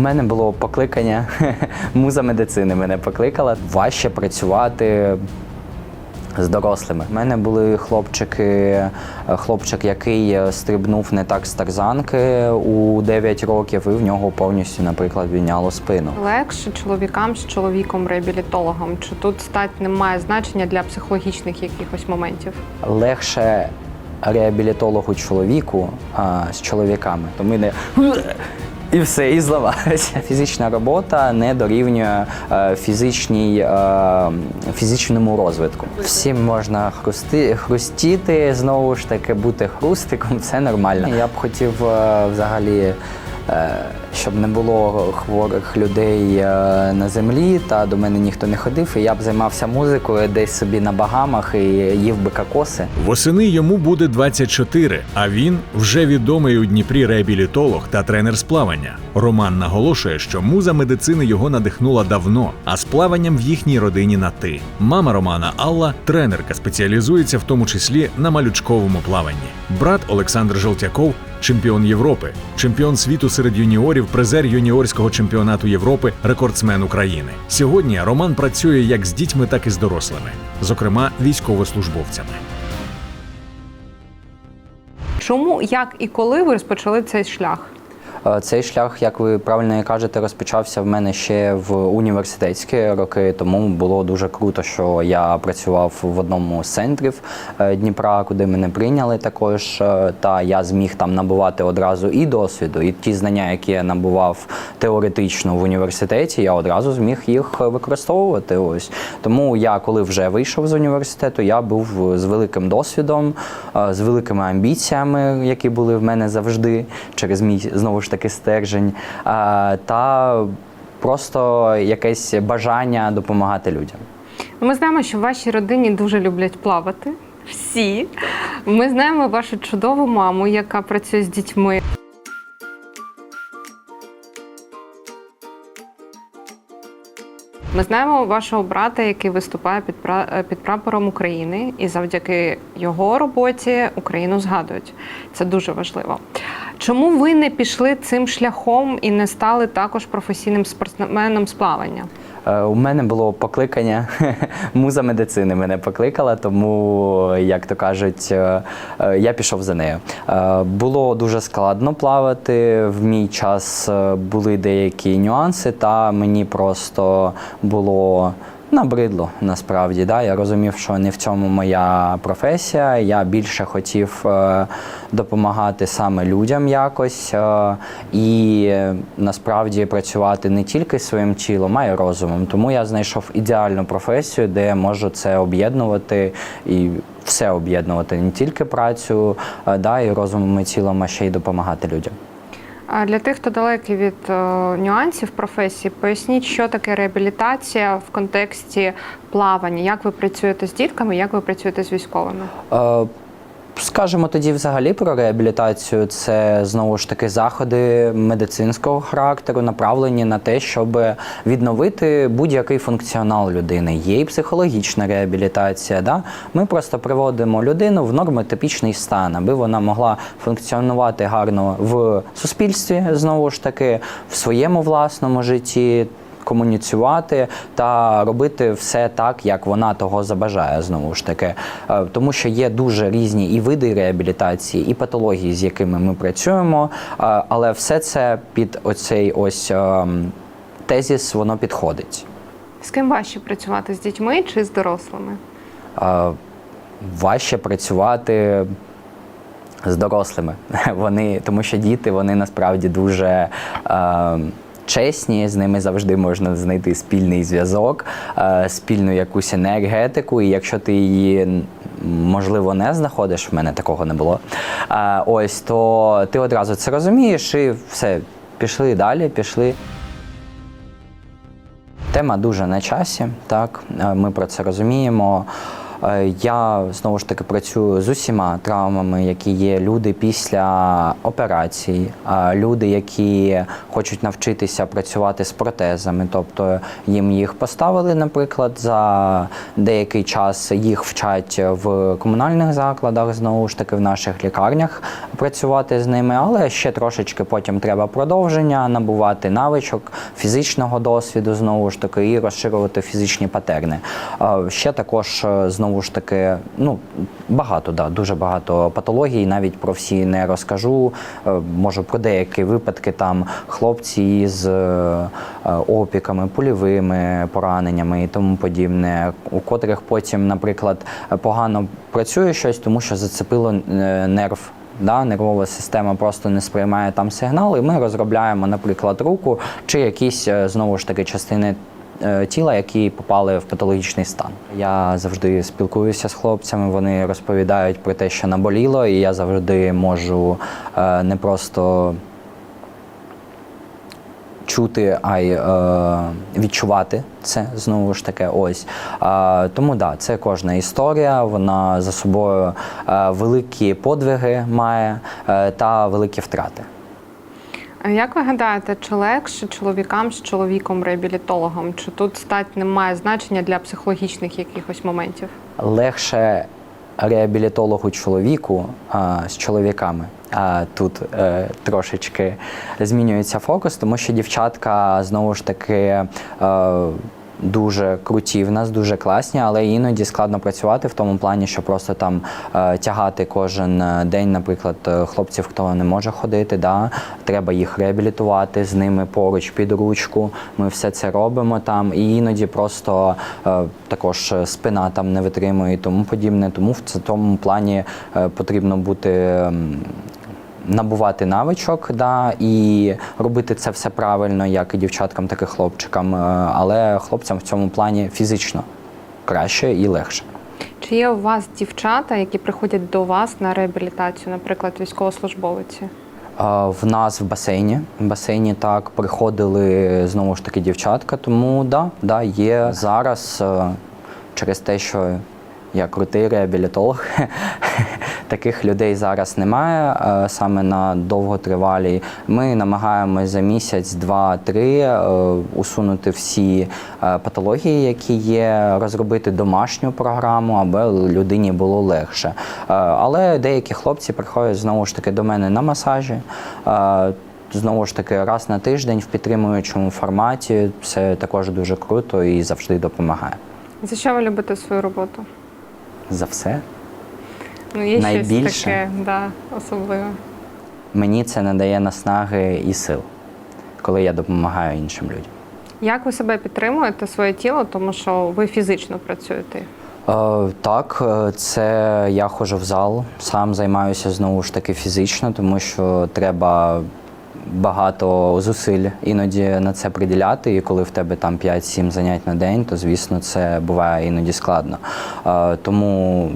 мене було покликання, муза медицини мене покликала. Важче працювати з дорослими. У мене були хлопчики, хлопчик, який стрибнув не так з тарзанки у 9 років, і в нього повністю, наприклад, війняло спину. Легше чоловікам з чоловіком реабілітологом? Чи тут стать не має значення для психологічних якихось моментів? Легше реабілітологу чоловіку а, з чоловіками, то ми не і все, і зламається. Фізична робота не дорівнює е, фізичній, е, фізичному розвитку. Всім можна хрусти, хрустіти, знову ж таки, бути хрустиком, це нормально. Я б хотів е, взагалі. Щоб не було хворих людей е, на землі, та до мене ніхто не ходив, і я б займався музикою десь собі на Багамах і їв би кокоси. Восени йому буде 24, а він вже відомий у Дніпрі реабілітолог та тренер з плавання. Роман наголошує, що муза медицини його надихнула давно, а з плаванням в їхній родині на ти. Мама Романа Алла тренерка, спеціалізується в тому числі на малючковому плаванні. Брат Олександр Желтяков чемпіон Європи, чемпіон світу серед юніорів, призер юніорського чемпіонату Європи, рекордсмен України. Сьогодні Роман працює як з дітьми, так і з дорослими, зокрема військовослужбовцями. Чому, як і коли ви розпочали цей шлях? Е, Цей шлях, як ви правильно кажете, розпочався в мене ще в університетські роки. Тому було дуже круто, що я працював в одному з центрів е, Дніпра, куди мене прийняли також. е, Та я зміг там набувати одразу і досвіду, і ті знання, які я набував теоретично в університеті, я одразу зміг їх використовувати. Ось тому я, коли вже вийшов з університету, я був з великим досвідом, з великими амбіціями, які були в мене завжди через мій знову ж таки стержень, е, та просто якесь бажання допомагати людям. Ми знаємо, що в вашій родині дуже люблять плавати. Всі. Ми знаємо вашу чудову маму, яка працює з дітьми. Ми знаємо вашого брата, який виступає під, пра- е, під прапором України, і завдяки його роботі Україну згадують. Це дуже важливо. Чому ви не пішли цим шляхом і не стали також професійним спортсменом з плавання? Е, У мене було покликання, муза медицини мене покликала, тому, як то кажуть, е, е, я пішов за нею. Було дуже складно плавати. В мій час були деякі нюанси, та мені просто було. Набридло насправді, да. Я розумів, що не в цьому моя професія. Я більше хотів е, допомагати саме людям якось е, і насправді працювати не тільки своїм тілом, а й розумом. Тому я знайшов ідеальну професію, де я можу це об'єднувати і все об'єднувати, не тільки працю, е, да, і розумом і тілом, а ще й допомагати людям. А для тих, хто далекий від е, нюансів професії, поясніть, що таке реабілітація в контексті плавання, як ви працюєте з дітками, як ви працюєте з військовими. Скажемо тоді взагалі про реабілітацію. Це знову ж таки заходи медицинського характеру, направлені на те, щоб відновити будь-який функціонал людини. Є і психологічна реабілітація. Да? Ми просто приводимо людину в нормотипічний стан, аби вона могла функціонувати гарно в суспільстві, знову ж таки, в своєму власному житті комуніцювати та робити все так, як вона того забажає. Знову ж таки, Е, тому що є дуже різні і види реабілітації, і патології, з якими ми працюємо, е, але все це під оцей ось ем, тезіс воно підходить. З ким важче працювати з дітьми чи з дорослими? Е, Важче працювати. З дорослими вони, тому що діти вони насправді дуже е, чесні, з ними завжди можна знайти спільний зв'язок, е, спільну якусь енергетику. І якщо ти її можливо не знаходиш, в мене такого не було. Е, ось то ти одразу це розумієш і все, пішли далі, пішли. Тема дуже на часі, так е, ми про це розуміємо. Е, Я знову ж таки працюю з усіма травмами, які є люди після операцій, е, люди, які хочуть навчитися працювати з протезами, тобто їм їх поставили, наприклад, за деякий час їх вчать в комунальних закладах, знову ж таки в наших лікарнях працювати з ними, але ще трошечки потім треба продовження, набувати навичок, фізичного досвіду, знову ж таки, і розширювати фізичні патерни. Е, Ще також е, знову ж таки, ну багато, да, дуже багато патологій. Навіть про всі не розкажу. Е, Можу про деякі випадки там хлопці з е, опіками, польовими пораненнями і тому подібне, у котрих потім, наприклад, погано працює щось, тому що зацепило е, нерв. Да, нервова система просто не сприймає там сигнал, і ми розробляємо, наприклад, руку чи якісь знову ж таки частини тіла, які попали в патологічний стан. Я завжди спілкуюся з хлопцями, вони розповідають про те, що наболіло, і я завжди можу е, не просто чути, а й е, відчувати це знову ж таки. Ось е, тому да, це кожна історія. Вона за собою е, великі подвиги має е, та великі втрати. Як ви гадаєте, чи легше чоловікам з чоловіком-реабілітологом? Чи тут стать не має значення для психологічних якихось моментів? легше реабілітологу чоловіку а, з чоловіками. А тут е, трошечки змінюється фокус, тому що дівчатка знову ж таки е, дуже круті в нас, дуже класні, але іноді складно працювати в тому плані, що просто там е, тягати кожен е, день, наприклад, е, хлопців, хто не може ходити, да, треба їх реабілітувати з ними поруч під ручку. Ми все це робимо там, і іноді просто також спина там не витримує і тому подібне. Тому в цьому плані потрібно бути. Набувати навичок, да, і робити це все правильно, як і дівчаткам, так і хлопчикам. Е, Але хлопцям в цьому плані фізично краще і легше. Чи є у вас дівчата, які приходять до вас на реабілітацію, наприклад, військовослужбовиці? В нас в басейні. В басейні так приходили знову ж таки дівчатка, тому да, да, є зараз е, через те, що я крутий реабілітолог. Таких людей зараз немає е, саме на довготривалій. Ми намагаємось за місяць, два-три е, усунути всі е, патології, які є, розробити домашню програму, аби людині було легше. Але деякі хлопці приходять знову ж таки до мене на масажі. Знову ж таки, раз на тиждень в підтримуючому форматі це також дуже круто і завжди допомагає. За що ви любите свою роботу? За все. Ну, є Найбільше? щось таке, да, особливе. Мені це надає наснаги і сил, коли я допомагаю іншим людям. Як ви себе підтримуєте, своє тіло, тому що ви фізично працюєте? Е, так, е, це я ходжу в зал, сам займаюся знову ж таки фізично, тому що треба багато зусиль іноді на це приділяти. І коли в тебе там 5-7 занять на день, то звісно це буває іноді складно. Е, тому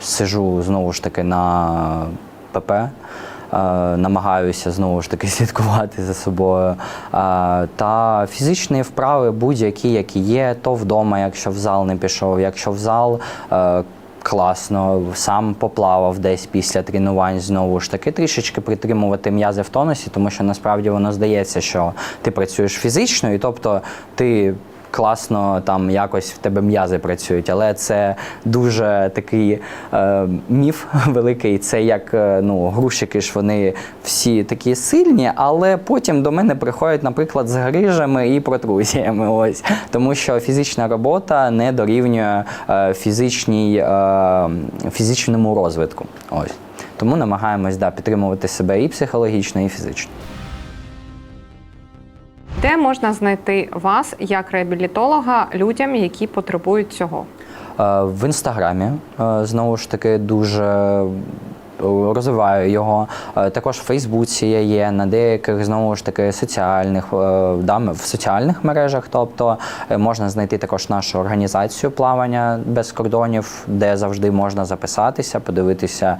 сижу знову ж таки на ПП. е, Намагаюся знову ж таки слідкувати за собою. Е, Та фізичні вправи будь-які, які є, то вдома, якщо в зал не пішов, якщо в зал. Класно, сам поплавав десь після тренувань знову ж таки трішечки притримувати м'язи в тонусі, тому що насправді воно здається, що ти працюєш фізично, і тобто ти класно там якось в тебе м'язи працюють, але це дуже такий е, міф великий. Це як е, ну, грушики ж вони всі такі сильні, але потім до мене приходять, наприклад, з грижами і протрузіями. Ось тому що фізична робота не дорівнює е, фізичній, е, фізичному розвитку. Ось. Тому намагаємось да, підтримувати себе і психологічно, і фізично. Де можна знайти вас як реабілітолога людям, які потребують цього? Е, В інстаграмі е, знову ж таки дуже розвиваю його. Е, Також в Фейсбуці я є на деяких знову ж таки соціальних е, да, в соціальних мережах. Тобто е, можна знайти також нашу організацію плавання без кордонів, де завжди можна записатися, подивитися,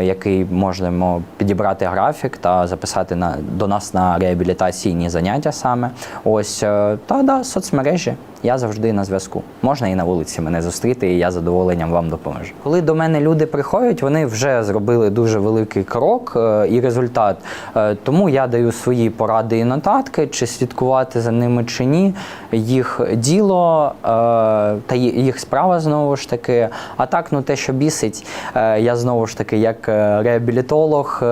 який можемо підібрати графік та записати на до нас на реабілітаційні заняття саме. Ось та да, соцмережі. Я завжди на зв'язку. Можна і на вулиці мене зустріти, і я задоволенням вам допоможу. Коли до мене люди приходять, вони вже зробили дуже великий крок е, і результат. Е, Тому я даю свої поради і нотатки, чи слідкувати за ними чи ні. Їх діло е, та їх справа знову ж таки. А так, ну те, що бісить, я знову ж таки, як реабілітолог,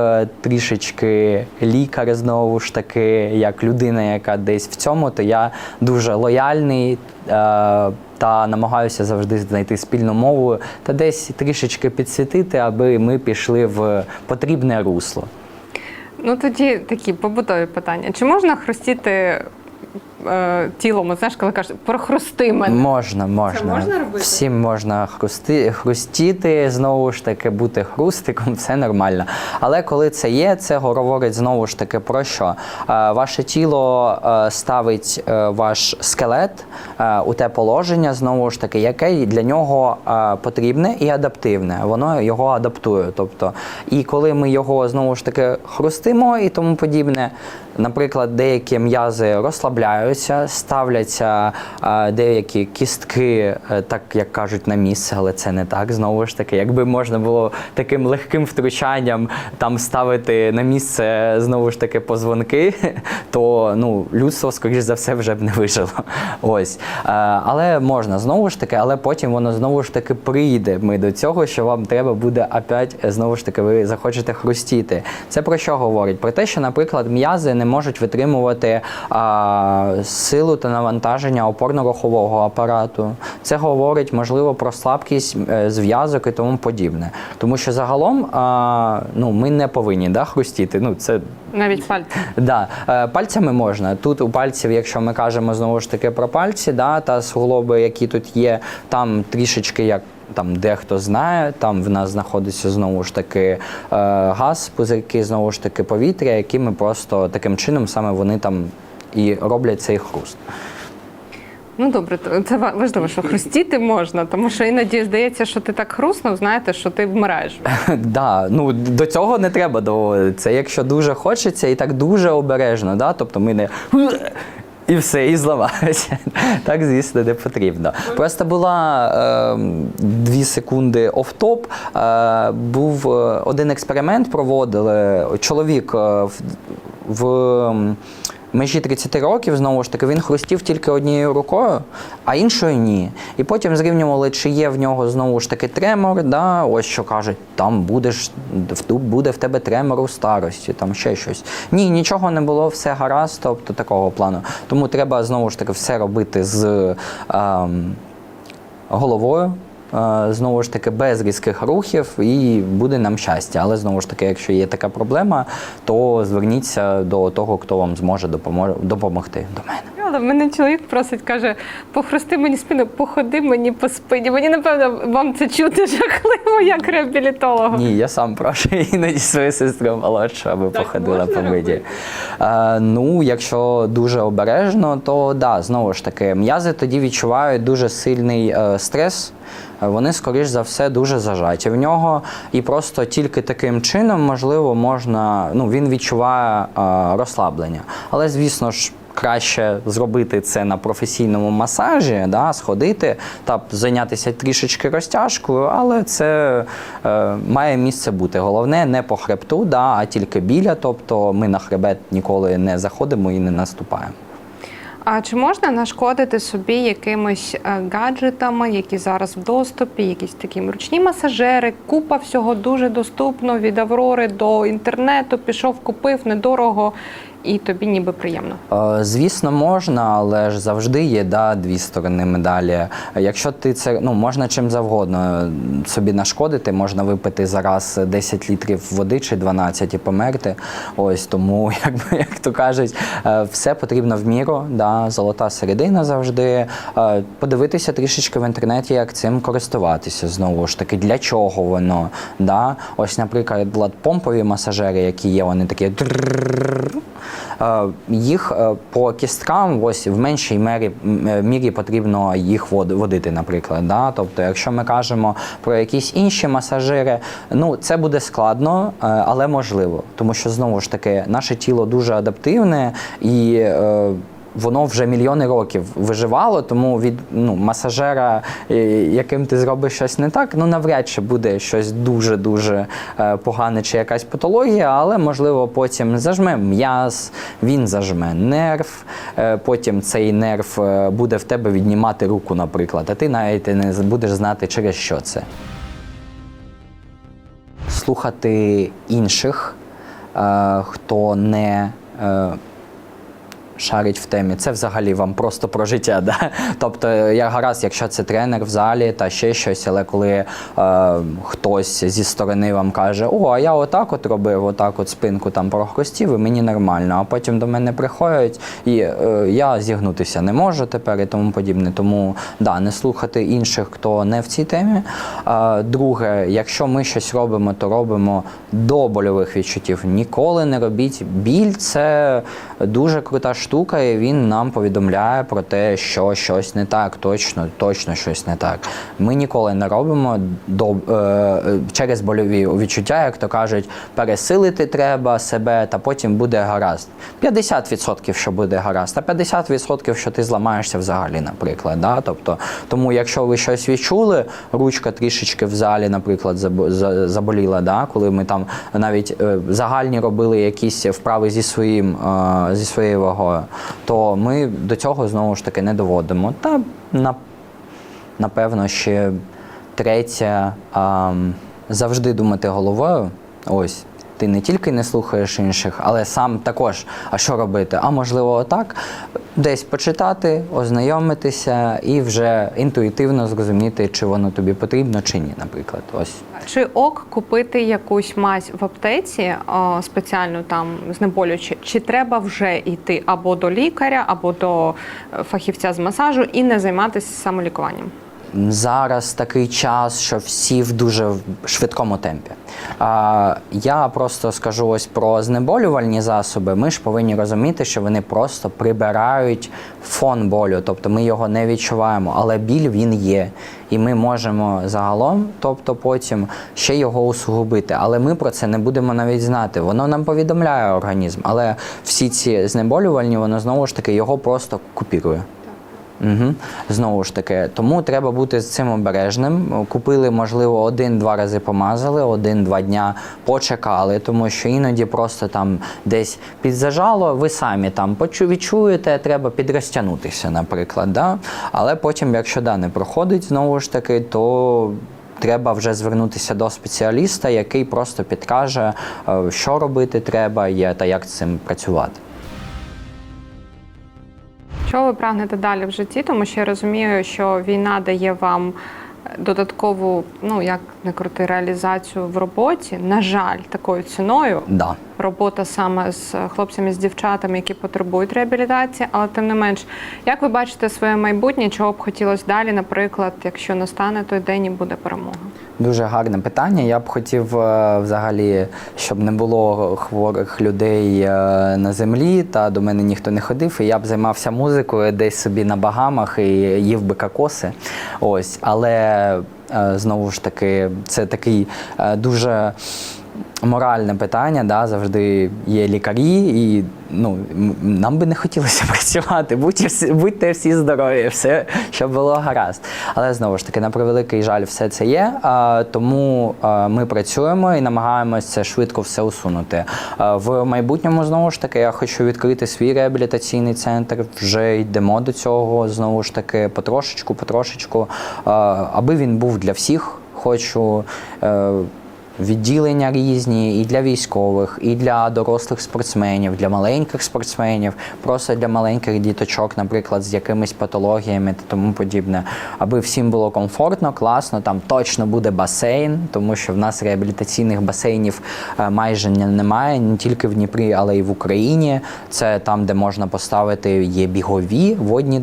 трішечки лікар, знову ж таки, як людина, яка десь в цьому, то я дуже лояльний. Е, Та намагаюся завжди знайти спільну мову та десь трішечки підсвітити, аби ми пішли в потрібне русло. Ну тоді такі побутові питання. Чи можна хрустіти е, тілом? Знаєш, коли кажуть, прохрусти мене. Можна, можна. можна робити? Всім можна хрусти, хрустіти, знову ж таки, бути хрустиком, все нормально. Але коли це є, це говорить знову ж таки про що? Е, Ваше тіло е, ставить е, ваш скелет е, у те положення, знову ж таки, яке для нього е, потрібне і адаптивне. Воно його адаптує. Тобто, і коли ми його знову ж таки хрустимо і тому подібне, наприклад, деякі м'язи розслабляються, ставляться деякі кістки, е, так як кажуть, на місце, але це не так. Знову ж таки, якби можна було таким легким втручанням там ставити на місце знову ж таки позвонки, то ну людство, скоріш за все, вже б не вижило. Ось. Е, Але можна знову ж таки, але потім воно знову ж таки прийде. Ми до цього, що вам треба буде опять е, знову ж таки, ви захочете хрустіти. Це про що говорить? Про те, що, наприклад, м'язи не можуть витримувати силу та навантаження опорно-рухового апарату. Це говорить, можливо, про слабкість е, зв'язок і тому подібне. Тому що загалом ну, ми не повинні да, хрустіти. Ну, це Навіть пальці. Да, е, пальцями можна. Тут у пальців, якщо ми кажемо знову ж таки про пальці, да, та суглоби, які тут є, там трішечки як. Там дехто знає, там в нас знаходиться знову ж таки е, газ, пузирки, знову ж таки повітря, які ми просто таким чином саме вони там і роблять цей хруст. Ну добре, це важливо, що хрустіти можна, тому що іноді здається, що ти так хруснув, знаєте, що ти вмираєш. Да, ну до цього не треба доводити. Це якщо дуже хочеться і так дуже обережно, да? тобто ми не. І все, і зламалося. Так, звісно, не потрібно. Просто була е, дві секунди оф-топ. Е, був е, один експеримент, проводили. Чоловік е, в, в м, межі 30 років, знову ж таки, він хрустів тільки однією рукою, а іншою ні. І потім зрівнювали, чи є в нього знову ж таки тремор. Да? Ось що кажуть, там будеш, буде в тебе тремор у старості, там ще щось. Ні, нічого не було, все гаразд, тобто такого плану. Тому треба знову ж таки все робити з ем, головою. Знову ж таки, без різких рухів, і буде нам щастя. Але знову ж таки, якщо є така проблема, то зверніться до того, хто вам зможе допомогти до мене. Але мене чоловік просить, каже: похрусти мені спину, походи мені по спині. Мені напевно вам це чути жахливо, як реабілітологу. Ні, я сам прошу іноді свою сестру молодшу, аби Так походила по миді. Е, ну, якщо дуже обережно, то да, знову ж таки, м'язи тоді відчувають дуже сильний е, стрес. Вони, скоріш за все, дуже зажаті в нього, і просто тільки таким чином, можливо, можна. Ну, він відчуває е, розслаблення. Але, звісно ж, краще зробити це на професійному масажі, да, сходити та зайнятися трішечки розтяжкою, але це е, має місце бути. Головне не по хребту, да, а тільки біля. Тобто ми на хребет ніколи не заходимо і не наступаємо. А чи можна нашкодити собі якимись е, гаджетами, які зараз в доступі, якісь такі ручні масажери, купа всього дуже доступно від Аврори до інтернету, пішов, купив недорого і тобі ніби приємно. Е, Звісно, можна, але ж завжди є да, дві сторони медалі. Якщо ти це ну можна чим завгодно собі нашкодити, можна випити зараз 10 літрів води чи 12 і померти. Ось тому, якби як то кажуть, е, все потрібно в міру. Да, золота середина завжди. Е, Подивитися трішечки в інтернеті, як цим користуватися. Знову ж таки, для чого воно. Да? Ось, наприклад, помпові масажери, які є, вони такі. Е, Їх е, по кісткам ось в меншій мері, е, мірі потрібно їх вод- водити, наприклад. Да? Тобто, якщо ми кажемо про якісь інші масажири, ну це буде складно, але можливо, тому що знову ж таки наше тіло дуже адаптивне і. Воно вже мільйони років виживало, тому від ну, масажера, е, яким ти зробиш щось не так, ну навряд чи буде щось дуже-дуже е, погане чи якась патологія, але можливо потім зажме м'яз, він зажме нерв, е, потім цей нерв буде в тебе віднімати руку, наприклад, а ти навіть не будеш знати, через що це. Слухати інших, хто не. Шарить в темі. Це взагалі вам просто про життя. Да? Тобто, я гаразд, якщо це тренер в залі та ще щось, але коли е, хтось зі сторони вам каже, о, а я отак от робив, отак от спинку там прохрустів, і мені нормально. А потім до мене приходять, і е, я зігнутися не можу тепер і тому подібне. Тому да, не слухати інших, хто не в цій темі. Е, друге, якщо ми щось робимо, то робимо до больових відчуттів. Ніколи не робіть біль. Це дуже крута штука, і він нам повідомляє про те, що щось не так, точно, точно щось не так. Ми ніколи не робимо до, е, е, через больові відчуття, як то кажуть, пересилити треба себе, та потім буде гаразд. 50% що буде гаразд, а 50% що ти зламаєшся взагалі, наприклад. Да? Тобто, тому якщо ви щось відчули, ручка трішечки в залі, наприклад, забо- заболіла, да? коли ми там навіть е, загальні робили якісь вправи зі своїм е, зі своєю вагою, то ми до цього знову ж таки не доводимо. Та на, напевно, ще третє ам, завжди думати головою. Ось. Ти не тільки не слухаєш інших, але сам також, а що робити? А можливо, отак, десь почитати, ознайомитися і вже інтуїтивно зрозуміти, чи воно тобі потрібно, чи ні, наприклад. Ось. Чи ок купити якусь мазь в аптеці о, спеціальну там знеболюючи, чи треба вже йти або до лікаря, або до е, фахівця з масажу і не займатися самолікуванням? Зараз такий час, що всі в дуже швидкому темпі. А, я просто скажу ось про знеболювальні засоби. Ми ж повинні розуміти, що вони просто прибирають фон болю, тобто ми його не відчуваємо, але біль він є. І ми можемо загалом, тобто потім ще його усугубити. Але ми про це не будемо навіть знати. Воно нам повідомляє організм, але всі ці знеболювальні, воно знову ж таки його просто купірує. Угу. Знову ж таки, тому треба бути з цим обережним. Купили, можливо, один-два рази помазали, один-два дня почекали, тому що іноді просто там десь підзажало, ви самі там відчуєте, треба підрозтягнутися, наприклад. Да? Але потім, якщо да, не проходить знову ж таки, то треба вже звернутися до спеціаліста, який просто підкаже, е, що робити треба та як з цим працювати. Чого ви прагнете далі в житті? Тому що я розумію, що війна дає вам додаткову, ну як не крути, реалізацію в роботі. На жаль, такою ціною. Да. Робота саме з хлопцями з дівчатами, які потребують реабілітації, але тим не менш, як ви бачите своє майбутнє, чого б хотілося далі, наприклад, якщо настане той день і буде перемога? Дуже гарне питання. Я б хотів е, взагалі, щоб не було хворих людей е, на землі, та до мене ніхто не ходив, і я б займався музикою десь собі на Багамах і їв би кокоси. Ось, але е, знову ж таки, це такий дуже. Моральне питання, да, завжди є лікарі, і ну, нам би не хотілося працювати. Будьте всі, будьте всі здорові, все, щоб було гаразд. Але знову ж таки, на превеликий жаль, все це є. А, тому а, ми працюємо і намагаємося швидко все усунути. А, в майбутньому, знову ж таки, я хочу відкрити свій реабілітаційний центр. Вже йдемо до цього знову ж таки, потрошечку, потрошечку, а, аби він був для всіх. Хочу. Е, відділення різні і для військових, і для дорослих спортсменів, для маленьких спортсменів, просто для маленьких діточок, наприклад, з якимись патологіями та тому подібне, аби всім було комфортно, класно. Там точно буде басейн, тому що в нас реабілітаційних басейнів е, майже немає не тільки в Дніпрі, але й в Україні. Це там, де можна поставити є бігові водні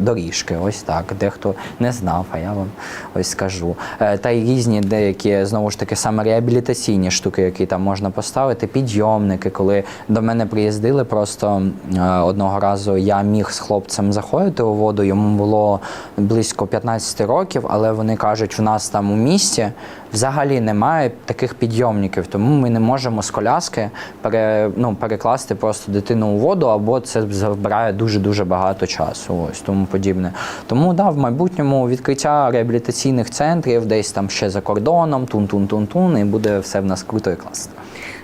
доріжки. Ось так. Дехто не знав, а я вам ось скажу. Е, Та й різні деякі знову ж таки саме реабілітаційні штуки, які там можна поставити, підйомники. Коли до мене приїздили, просто е, одного разу я міг з хлопцем заходити у воду. Йому було близько 15 років, але вони кажуть, в нас там у місті взагалі немає таких підйомників, тому ми не можемо з коляски пере, ну, перекласти просто дитину у воду, або це забирає дуже дуже багато часу. Ось тому подібне. Тому да, в майбутньому відкриття реабілітаційних центрів, десь там ще за кордоном, тун-тун-тун-тун, і буде все в нас круто і класно.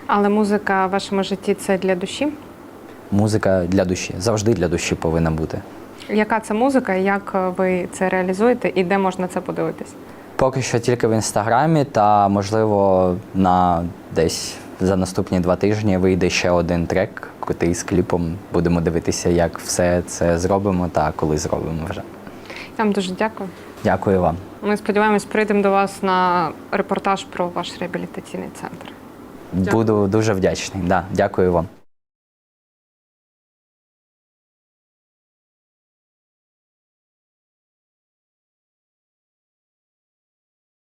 Але музика в вашому житті це для душі. Музика для душі завжди для душі повинна бути. Яка це музика, як ви це реалізуєте і де можна це подивитись? Поки що тільки в інстаграмі, та можливо на десь за наступні два тижні вийде ще один трек, крутий з кліпом. Будемо дивитися, як все це зробимо та коли зробимо вже. Я вам дуже дякую. Дякую вам. Ми сподіваємось, прийдемо до вас на репортаж про ваш реабілітаційний центр. Дякую. Буду дуже вдячний. Да, дякую вам.